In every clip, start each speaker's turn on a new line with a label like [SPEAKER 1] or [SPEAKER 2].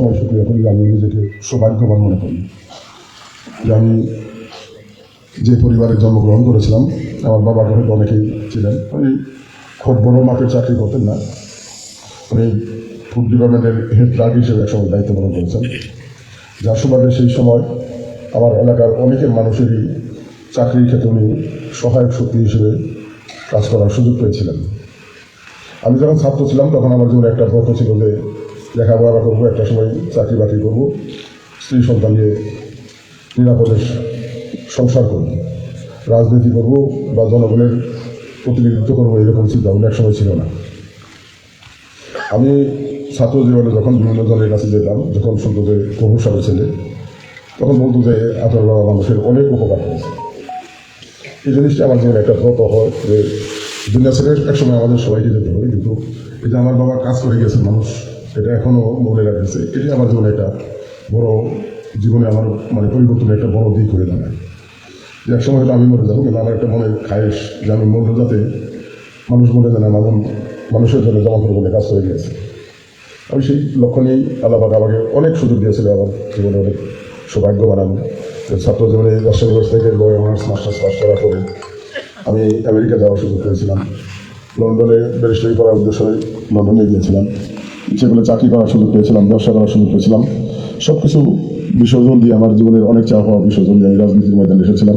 [SPEAKER 1] সবসময় সুক্রিয়া করি আমি নিজেকে সৌভাগ্যবান মনে করি। যে আমি যে পরিবারে জন্মগ্রহণ করেছিলাম, আমার বাবা ঘরে অনেকেই ছিলেন। উনি খুব বড় মাপের চাকরি করতেন না। উনি ফুড ডিপার্টমেন্টের হেড ক্লার্ক হিসেবে একসময় দায়িত্ব পালন করেছেন। যার সুবাদে সেই সময় আমার এলাকার অনেকের মানুষেরই চাকরির ক্ষেত্রে উনি সহায়ক শক্তি হিসেবে কাজ করার সুযোগ পেয়েছিলেন। আমি যখন ছাত্র ছিলাম, তখন আমার জীবনে একটা ব্রত ছিল যে লেখাপড়া করব একটা সময় চাকরি বাকরি করব স্ত্রী সন্তান নিয়ে নিরাপদে সংসার করব, রাজনীতি করব বা জনগণের প্রতিনিধিত্ব করব, এরকম চিন্তা ভাবনা একসময় ছিল না। আমি ছাত্র জীবনে যখন বিভিন্ন জনের কাছে যেতাম, যখন শুনতো যে প্রভু সাহেব ছেলে, তখন বলতো যে, আপনার বাবা মানুষের অনেক উপকার হয়েছে। এই জিনিসটা আমার জীবনে একটা ব্রত হয় যে, দুনিয়া ছেড়ে একসময় আমাদের সবাইকে যেতে হবে, কিন্তু যে আমার বাবা কাজ করে গেছে মানুষ। এটা এখনও মনে রাখতেছে। এটি আমার জীবনে একটা বড় জীবনে আমার মানে পরিবর্তনের একটা বড় দিক হয়ে দাঁড়ায়। এক সময় আমি মরে যাব, কিন্তু আমার একটা মনে খায়েশ যে আমি মরে যাতে মানুষ মরে যায় না, মানুষ মানুষের জন্য জমা করে বলে কাজ হয়ে গিয়েছে। আমি সেই লক্ষ্য নিয়েই আল্লাহবাক আমাকে অনেক সুযোগ দিয়েছিল আমার জীবনে, অনেক সৌভাগ্য বানানো ছাত্র জীবনে রাজশাহী ইউনিভার্সিটি থেকে ল অনার্স, মাস্টার্স পাস করার পরে আমি আমেরিকা যাওয়ার সুযোগ পেয়েছিলাম। লন্ডনে ব্যারিস্টারি করার উদ্দেশ্যে লন্ডনে গিয়েছিলাম। সেগুলো চাকরি করার সুযোগ পেয়েছিলাম, ব্যবসা করার সুযোগ পেয়েছিলাম সব কিছু বিসর্জন দিয়ে আমার জীবনের অনেক চাপ হওয়া বিসর্জন দিয়ে আমি রাজনীতির ময়দানে এসেছিলাম,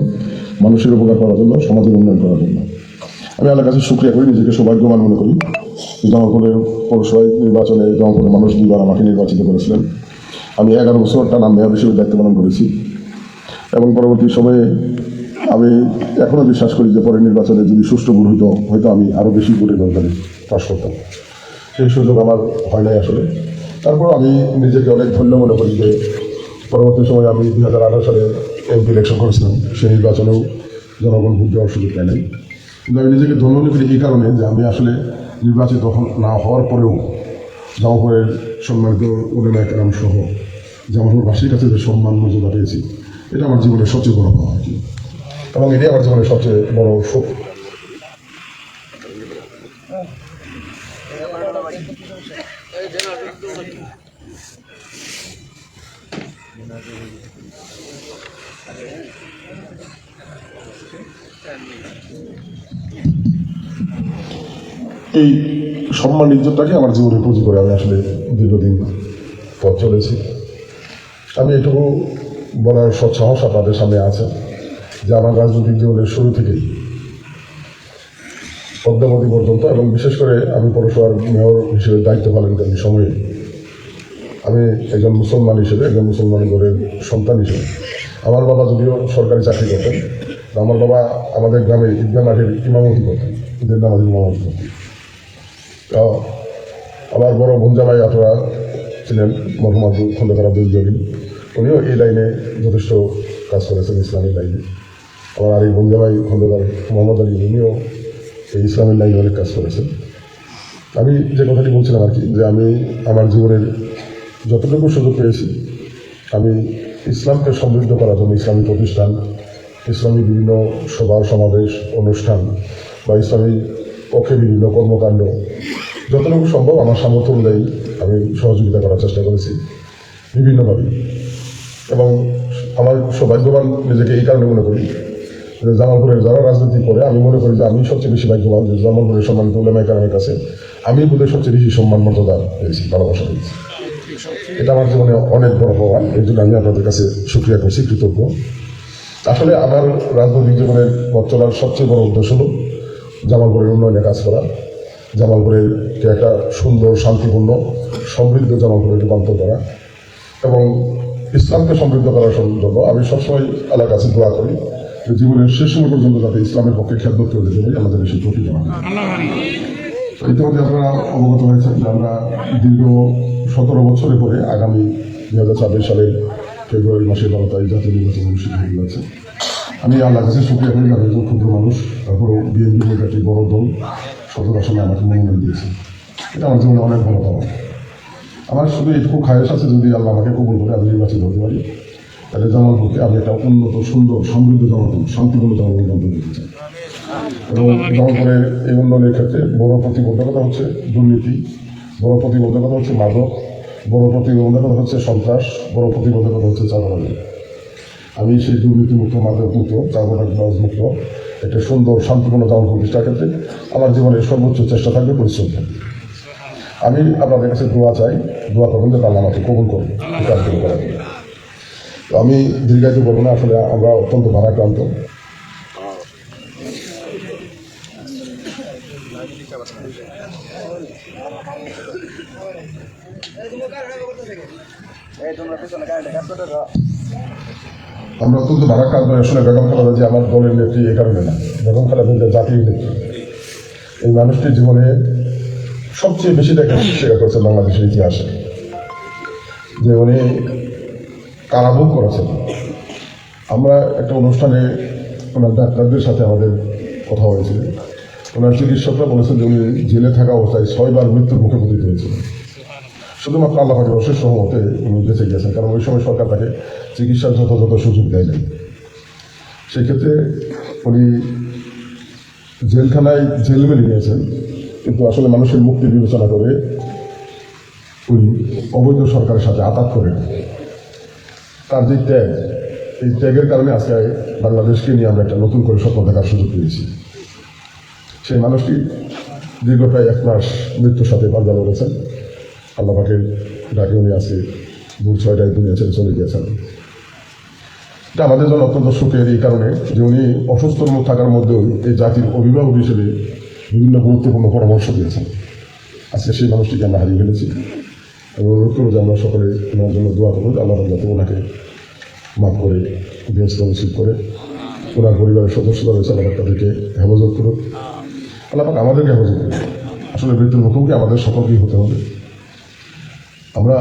[SPEAKER 1] মানুষের উপকার করার জন্য, সমাজের উন্নয়ন করার জন্য। আমি আল্লাহর কাছে সুক্রিয়া করি, নিজেকে সৌভাগ্যবান মনে করি। জনগণের পৌরসভায় নির্বাচনে জনগণের মানুষ দুবার আমাকে নির্বাচিত করেছিলেন। আমি এগারো বছর টানা মেয়র হিসেবে দায়িত্ব পালন করেছি। এবং পরবর্তী সময়ে আমি এখনও বিশ্বাস করি যে পরে নির্বাচনে যদি সুষ্ঠু ভোট হয়তো আমি আরও বেশি ভোটের দরকারে পাশ করতাম। সেই সুযোগ আমার হয় নাই আসলে। তারপর আমি নিজেকে অনেক ধন্য মনে করি যে, পরবর্তী সময়ে আমি দুই হাজার আঠারো সালে এমপি ইলেকশন করেছিলাম। সেই নির্বাচনেও জনগণ ভোট দেওয়ার সুযোগ পায় নাই। কিন্তু আমি নিজেকে ধন্য মনে করি এই কারণে যে, আমি আসলে নির্বাচিত না হওয়ার পরেও জামাপুরের সম্মানিত উলেমা কালাম সহ জামাপুরবাসীর কাছে যে সম্মান মর্যাদা পেয়েছি, এটা আমার জীবনের সবচেয়ে বড় পাওয়া আর কি এবং এটাই আমার জীবনের সবচেয়ে বড় এই সম্মান ইজ্জতটাকে আমার জীবনে পুঁজি করে আমি আসলে দীর্ঘদিন পথ চলেছি। আমি এটুকু বলার সৎসাহস আপনাদের সামনে আছে যে আমার রাজনৈতিক জীবনের শুরু থেকেই অদ্যাবধি পর্যন্ত এবং বিশেষ করে আমি পৌরসভার মেয়র হিসেবে দায়িত্ব পালনকারী সময়ে। আমি একজন মুসলমান হিসেবে, একজন মুসলমান ঘরের সন্তান হিসেবে। আমার বাবা যদিও সরকারি চাকরি করতেন আমার বাবা আমাদের গ্রামে ঈদগা মাঠের ইমামতি করতেন, ঈদের নামাজের ইমামতি করতেন। তো আমার বড় ভঞ্জামাই আপনারা ছিলেন, মহম্মদ আব্দুল খন্দকার আব্দুল জলিল। উনিও এই লাইনে যথেষ্ট কাজ করেছেন ইসলামী লাইনে। আমার আরেক ভঞ্জামাই খন্দকার মোহাম্মদ আলী, উনিও এই ইসলামের লাইনে অনেক কাজ করেছেন। আমি যে কথাটি বলছিলাম আর কি, যে আমি আমার জীবনের যতটুকু সুযোগ পেয়েছি, আমি ইসলামকে সমৃদ্ধ করার জন্য ইসলামী প্রতিষ্ঠান, ইসলামী বিভিন্ন সভা, সমাবেশ, অনুষ্ঠান বা ইসলামী পক্ষে বিভিন্ন কর্মকাণ্ড যতটুকু সম্ভব আমার সামর্থ্য অনুযায়ী আমি সহযোগিতা করার চেষ্টা করেছি বিভিন্নভাবে। এবং আমার সৌভাগ্যবান নিজেকে এই কারণে মনে করি জামালপুরের যারা রাজনীতি করে, আমি মনে করি যে আমি সবচেয়ে বেশি ভাগ্যবান যে জামালপুরের সম্মানিত উলেমাই কারণের কাছে আমি বোধহয় সবচেয়ে বেশি সম্মান মর্যাদা পেয়েছি, ভালোবাসা পেয়েছি। এটা আমার জীবনে অনেক বড় পাওয়া এই জন্য আমি আপনাদের কাছে সুক্রিয়া করছি, কৃতজ্ঞ। আসলে আমার রাজনৈতিক জীবনের পথ চলার সবচেয়ে বড় উদ্দেশ্য হল জামালপুরের উন্নয়নে কাজ করা। জামালপুরের একটা সুন্দর, শান্তিপূর্ণ, সমৃদ্ধ জামালপুরে রূপান্তর করা এবং ইসলামকে সমৃদ্ধ করার জন্য আমি সবসময় আল্লাহর কাছে দোয়া করি। জীবনের শেষ সময় পর্যন্ত যাতে ইসলামের পক্ষে খেদমত করে দিতে পারি আমাদের সেই প্রতি ইতিমধ্যে আপনারা অবগত হয়েছেন যে আমরা দীর্ঘ সতেরো বছরের পরে আগামী দুই হাজার ছাব্বিশ সালের ফেব্রুয়ারি মাসের বারো তারিখ জাতীয় নির্বাচন অনুষ্ঠিত হয়ে গেছে। আমি আল্লাহ কাছে করি আমি একজন ক্ষুদ্র মানুষ। তারপরেও বিএনপি মধ্যে একটি বড় দল সতেরো আসনে আমাকে মনোনয়ন দিয়েছে। এটা আমার জীবনে অনেক ভালো পাওয়া। আমার শুধু এইটুকু খায়েশ আছে যদি আল্লাহ আমাকে কবুল করে আমি নির্বাচিত হতে পারি। তাহলে জামালপুরকে আমি একটা উন্নত, সুন্দর, সমৃদ্ধ জামালপুর শান্তিপূর্ণ জামালপুর গঠন করতে এবং জামালপুরের এই উন্নয়নের ক্ষেত্রে বড় প্রতিবন্ধকতা হচ্ছে দুর্নীতি, বড় প্রতিবন্ধকতা হচ্ছে মাদক, বড় প্রতিবন্ধকতা হচ্ছে সন্ত্রাস, বড় প্রতিবন্ধকতা হচ্ছে চাঁদাবাজি। আমি সেই দুর্নীতিমুক্ত, মাদকমুক্ত, চাঁদাবাজ মুক্ত একটা সুন্দর, শান্তিপূর্ণ জামা প্রতিষ্ঠার ক্ষেত্রে আমার জীবনের সর্বোচ্চ চেষ্টা থাকবে পরিশ্রম থাকবে। আমি আপনাদের কাছে দোয়া চাই, দোয়া করবেন যে আল্লাহ আমাকে কবুল এই কাজগুলো করার আমি দীর্ঘায়িত করব না, আসলে আমরা অত্যন্ত ভারাক্রান্ত। আমরা অত্যন্ত ভারাক্রান্ত আসলে বেগম খালেদা যে আমার দলের নেত্রী এ কারণে না। বেগম খালেদা জাতির নেত্রী। এই মানুষটির জীবনে সবচেয়ে বেশি দেখা স্বীকার করেছে বাংলাদেশের ইতিহাসে। যে উনি কারাভোগ করেছেন আমরা একটা অনুষ্ঠানে ওনার ডাক্তারদের সাথে আমাদের কথা হয়েছিল। ওনার চিকিৎসকরা বলেছেন যে উনি জেলে থাকা অবস্থায় ছয়বার মৃত্যুর মুখে পতিত হয়েছিলেন। শুধুমাত্র আল্লাহ পাকের অশেষ সহমতে উনি বেঁচে গিয়েছেন, কারণ ওই সময় সরকার তাকে চিকিৎসার যথাযথ সুযোগ দেয় নাই সেক্ষেত্রে উনি জেলখানায় জেল মেরে নিয়েছেন কিন্তু আসলে মানুষের মুক্তি বিবেচনা করে উনি অবৈধ সরকারের সাথে আঘাত করেন। তার যে ত্যাগ এই ত্যাগের কারণে আজকে বাংলাদেশকে নিয়ে আমরা একটা নতুন করে স্বপ্ন দেখার সুযোগ পেয়েছি। সেই মানুষটি দীর্ঘ প্রায় এক মাস মৃত্যুর সাথে পাঞ্জা লড়েছেন আল্লাহ পাকের ডাকে উনি আজকে ভোর ছয়টায় দুনিয়া ছেড়ে চলে গিয়েছেন। এটা আমাদের জন্য অত্যন্ত সুখের এই কারণে যে উনি অসুস্থ থাকার মধ্যেও এই জাতির অভিভাবক হিসেবে বিভিন্ন গুরুত্বপূর্ণ পরামর্শ দিয়েছেন। আজকে সেই মানুষটিকে আমরা হারিয়ে ফেলেছি। এবং অনুরোধ করব যে আমরা সকলে ওনার জন্য দোয়া করব আল্লাহ যাতে ওনাকে মাফ করে বেঞ্চ করে, ওনার পরিবারের সদস্যরা রয়েছে, আল্লাহ তাদেরকে হেফাজত করুক। আল্লাহ আমাদেরকে হেফাজত করুক। আসলে মৃত্যুর মুখোমুখি আমাদের সকলকেই হতে হবে। আমরা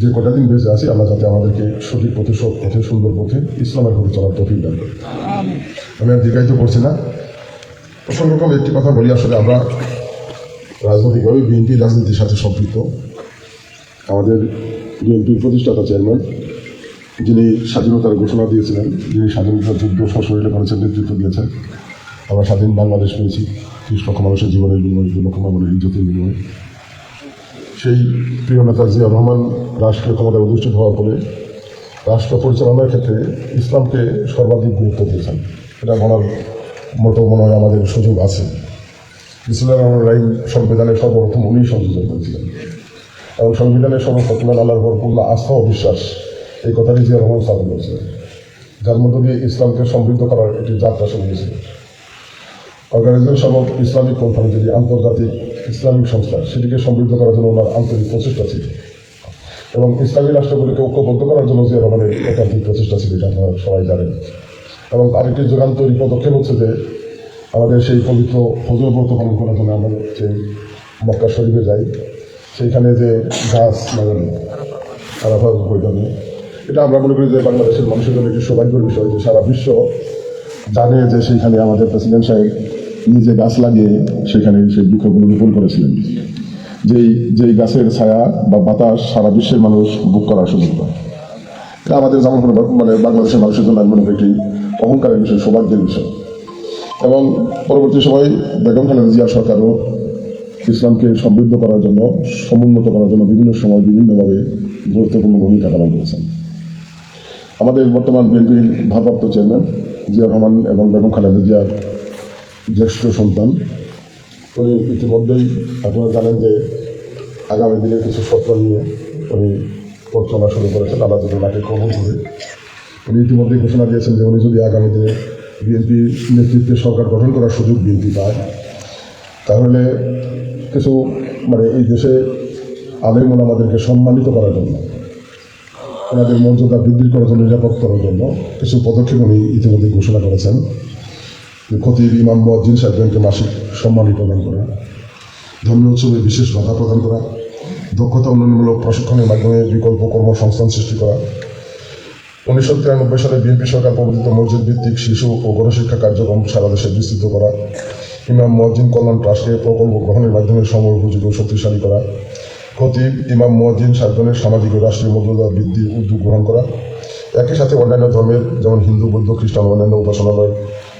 [SPEAKER 1] যে কটা দিন বেঁচে আছি, আল্লাহ যাতে আমাদেরকে সঠিক পথে, সৎ পথে, সুন্দর পথে ইসলামের পথে চলার তফিক দান করে আমি আর দীর্ঘায়িত করছি না। প্রসঙ্গক্রম একটি কথা বলি, আসলে আমরা রাজনৈতিকভাবে বিএনপি রাজনীতির সাথে সম্পৃক্ত। আমাদের বিএনপির প্রতিষ্ঠাতা চেয়ারম্যান, যিনি স্বাধীনতার ঘোষণা দিয়েছিলেন, যিনি স্বাধীনতার যুদ্ধ সশরীরে করেছেন, নেতৃত্ব দিয়েছেন। আমরা স্বাধীন বাংলাদেশ পেয়েছি, ত্রিশ লক্ষ মানুষের জীবনের বিনিময়ে দু লক্ষ মানুষের ইজ্জতের বিনিময়ে। সেই প্রিয় নেতা জিয়া রহমান রাষ্ট্রীয় ক্ষমতায় অধিষ্ঠিত হওয়ার পরে রাষ্ট্র পরিচালনার ক্ষেত্রে ইসলামকে সর্বাধিক গুরুত্ব দিয়েছেন। এটা বলার মতো মনে হয় আমাদের সুযোগ আছে। ইসলাম রাহিম সংবিধানের সর্বপ্রথম উনি সংযোজন করেছিলেন এবং সংবিধানের সর্বপ্রথম আল্লাহর উপর পূর্ণ আস্থা ও বিশ্বাস। এই কথাটি জিয়া রহমান স্থাপন করেছিলেন যার মধ্য দিয়ে ইসলামকে সমৃদ্ধ করার একটি যাত্রা শুরু হয়েছিল অর্গানাইজেশন অফ ইসলামিক কনফারেন্স যেটি আন্তর্জাতিক ইসলামিক সংস্থা, সেটিকে সমৃদ্ধ করার জন্য ওনার আন্তরিক প্রচেষ্টা ছিল। এবং ইসলামী রাষ্ট্রগুলিকে ঐক্যবদ্ধ করার জন্য জিয়া রহমানের একাধিক প্রচেষ্টা ছিল, এটা আপনারা সবাই জানেন। এবং আরেকটি যুগান্তরী পদক্ষেপ হচ্ছে যে, আমাদের সেই পবিত্র হজরব্রত পালন করার জন্য আমরা যে মক্কা শরীফে যাই। সেইখানে যে গাছ লাগানো আরাফাত বৈধানে এটা আমরা মনে করি যে বাংলাদেশের মানুষের জন্য একটি সৌভাগ্যের বিষয় যে সারা বিশ্ব জানে যে সেইখানে আমাদের প্রেসিডেন্ট সাহেব নিজে গাছ লাগিয়ে সেখানে সেই বৃক্ষগুলো রোপণ করেছিলেন। যেই যেই গাছের ছায়া বা বাতাস সারা বিশ্বের মানুষ বুক করার সুযোগ পায়। এটা আমাদের যেমন মানে বাংলাদেশের মানুষের জন্য আমি মনে করি একটি অহংকারের বিষয়, সৌভাগ্যের বিষয়। এবং পরবর্তী সময় বেগম খালেদা জিয়া সরকারও ইসলামকে সমৃদ্ধ করার জন্য, সমুন্নত করার জন্য বিভিন্ন সময় বিভিন্নভাবে গুরুত্বপূর্ণ ভূমিকা পালন করেছেন। আমাদের বর্তমান বিএনপির ভারপ্রাপ্ত চেয়ারম্যান জিয়া রহমান এবং বেগম খালেদা জিয়ার জ্যেষ্ঠ সন্তান। উনি ইতিমধ্যেই আপনারা জানেন যে আগামী দিনে কিছু স্বপ্ন নিয়ে উনি পথ শুরু করেছেন, আল্লাহ ওনাকে কবল করে। উনি ইতিমধ্যেই ঘোষণা দিয়েছেন যে উনি যদি আগামী দিনে বিএনপি নেতৃত্বে সরকার গঠন করার সুযোগ বিএনপি পায়, তাহলে কিছু মানে এই দেশে আলেমন আমাদেরকে সম্মানিত করার জন্য, ওনাদের মর্যাদা বৃদ্ধি করার জন্য, নিরাপদ করার জন্য কিছু পদক্ষেপ উনি ইতিমধ্যে ঘোষণা করেছেন। খতিব ইমাম মজ্জিন সাহেবগণকে মাসিক সম্মানী প্রদান করা, ধর্মীয় উৎসবে বিশেষ ভাতা প্রদান করা, দক্ষতা উন্নয়নমূলক প্রশিক্ষণের মাধ্যমে বিকল্প কর্মসংস্থান সৃষ্টি করা। উনিশশো তিরানব্বই সালে বিএনপি সরকার প্রবর্তিত মসজিদ ভিত্তিক শিশু ও গণশিক্ষা কার্যক্রম সারা দেশে বিস্তৃত করা। ইমাম মজ্জিন কল্যাণ ট্রাস্টকে প্রকল্প গ্রহণের মাধ্যমে সময় উপযোগী শক্তিশালী করা। খতিব ইমাম মজ্জিন সার্জনের সামাজিক ও রাষ্ট্রীয় মর্যাদা বৃদ্ধির উদ্যোগ গ্রহণ করা। একই সাথে অন্যান্য ধর্মের যেমন হিন্দু, বৌদ্ধ, খ্রিস্টান, অন্যান্য উপাসনালয়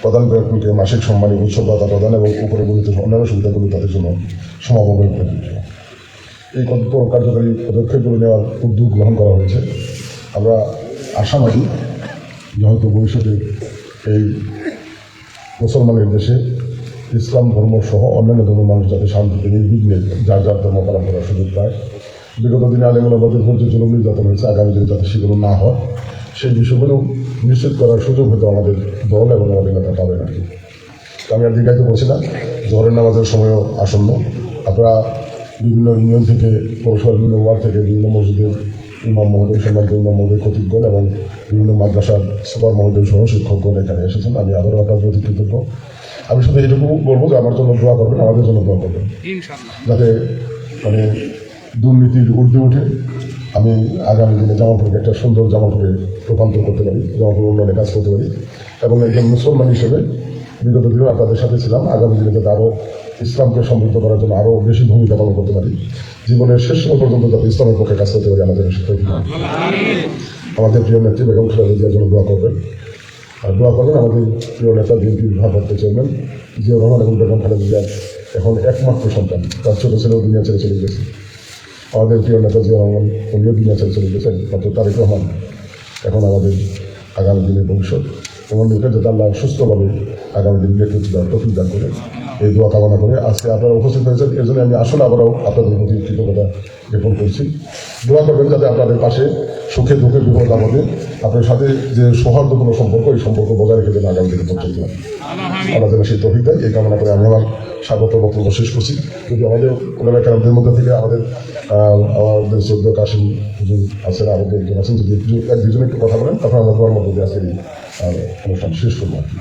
[SPEAKER 1] প্রদান কর্মীকে মাসিক সম্মানী উৎসব, ভাতা প্রদান এবং উপরে বর্ণিত অন্যান্য সুবিধাগুলি তাদের জন্য করে এই কঠোর কার্যকারী পদক্ষেপগুলো নেওয়ার উদ্যোগ গ্রহণ করা হয়েছে। আমরা আশাবাদী যে হয়তো ভবিষ্যতে এই মুসলমানের দেশে ইসলাম ধর্ম সহ অন্যান্য ধর্মের মানুষ যাতে শান্তিতে নির্বিঘ্নে যার যার ধর্ম পালন করার সুযোগ পায়। বিগত দিনে আলিমুল্লাহদের উপর যে জুলুম নির্যাতন হয়েছে আগামী দিনে যাতে সেগুলো না হয়। সেই বিষয়গুলো নিশ্চিত করার সুযোগ হয়তো আমাদের দল এবং আমাদের নেতা পাবেন আর কি আমি আর দীর্ঘায়িত বলছি না, জহরের নামাজের সময়ও আসন্ন। আপনারা বিভিন্ন ইউনিয়ন থেকে, পৌরসভার বিভিন্ন ওয়ার্ড থেকে বিভিন্ন মসজিদের ইমাম মহোদয়, সম্মানিত ইমাম মহোদয়, খতিবগণ এবং বিভিন্ন মাদ্রাসার সুপার মহোদয় সহ শিক্ষকগণ এখানে এসেছেন। আমি আবারও আপনার প্রতি কৃতজ্ঞ। আমি শুধু এটুকু বলব যে আমার জন্য দোয়া করবেন আমাদের জন্য দোয়া করবেন। যাতে মানে দুর্নীতির ঊর্ধ্বে উঠে। আমি আগামী দিনে জামালপুরকে একটা সুন্দর জামালপুরে রূপান্তর করতে পারি জামালপুর উন্নয়নে কাজ করতে পারি। এবং একজন মুসলমান হিসেবে বিগত দিনেও আপনাদের সাথে ছিলাম। আগামী দিনে যাতে আরও ইসলামকে সমৃদ্ধ করার জন্য আরও বেশি ভূমিকা পালন করতে পারি। জীবনের শেষ সময় পর্যন্ত যাতে ইসলামের পক্ষে কাজ করতে পারি আমাদের আমাদের প্রিয় নেত্রী বেগম খালেদা জিয়ার জন্য দোয়া করবেন। দোয়া করবেন আমাদের প্রিয় নেতা বিএনপি ভারপ্রাপ্ত চেয়ারম্যান জিয়া রহমান এবং বেগম খালেদা জিয়ার এখন একমাত্র সন্তান। তার ছোটো ছেলেও দুনিয়া ছেড়ে চলে গেছে। আমাদের প্রিয় নেতা জিয়া রহমান উনিও দুনিয়া ছেড়ে চলে গেছেন, মাত্র তারেক রহমান। এখন আমাদের আগামী দিনের ভবিষ্যৎ। এবং এটা যাতে আল্লাহ সুস্থভাবে আগামী দিন নেতৃত্ব দেওয়ার তফিক দান করে এই দোয়া কামনা করে আজকে আপনারা উপস্থিত হয়েছেন। এর জন্য আমি আসলে আবারও আপনাদের প্রতি কৃতজ্ঞতা জ্ঞাপন করছি। দোয়া করবেন যাতে আপনাদের পাশে সুখে দুঃখে বিপদ আপদে আপনার সাথে যে সৌহার্দ্যপূর্ণ সম্পর্ক এই সম্পর্ক বজায় রেখে দেন আগামী দিনে পারেন আল্লাহ যেন সেই তফিক দেয়। এই কামনা করে আমি আমার স্বাগত বক্তব্য শেষ করছি। যদি আমাদের ওনারা কারণদের মধ্যে থেকে আমাদের আমাদের চোদ্দ কাশিম আছেন আরও একজন আছেন যদি দুজন একটু কথা বলেন তারপর আমরা তোমার মধ্যে আজকে এই, অনুষ্ঠান শেষ করব আর কি।